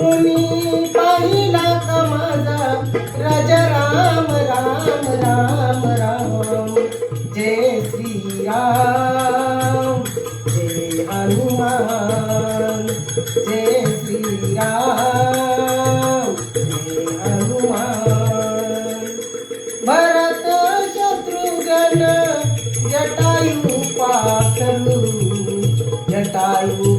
तुम्ही पाहिला का माझा? राम राम राम राम. जय श्री राम जय हनुमान. भरत शत्रुघ्न जटायू पाखरू जटायू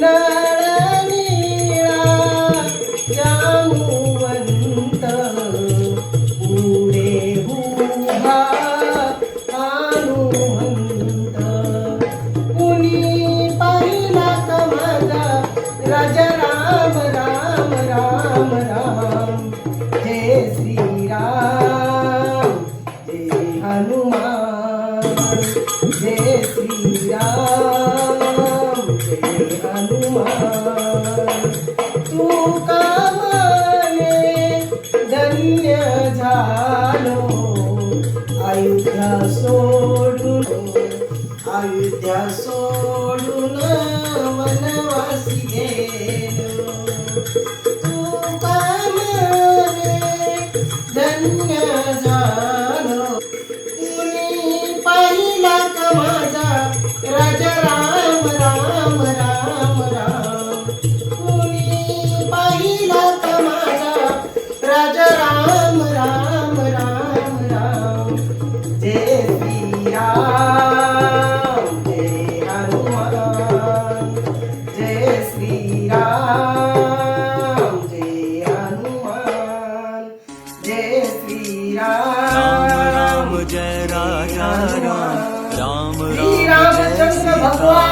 Love. तू कामाने धन्य झालो अयोध्या सोडून अयोध्या सोडून वनवा শ্রীরাম জে হনুমান জে শ্রীরাম রাম জয় রাজা রাম রাম রামচন্দ্র ভগবান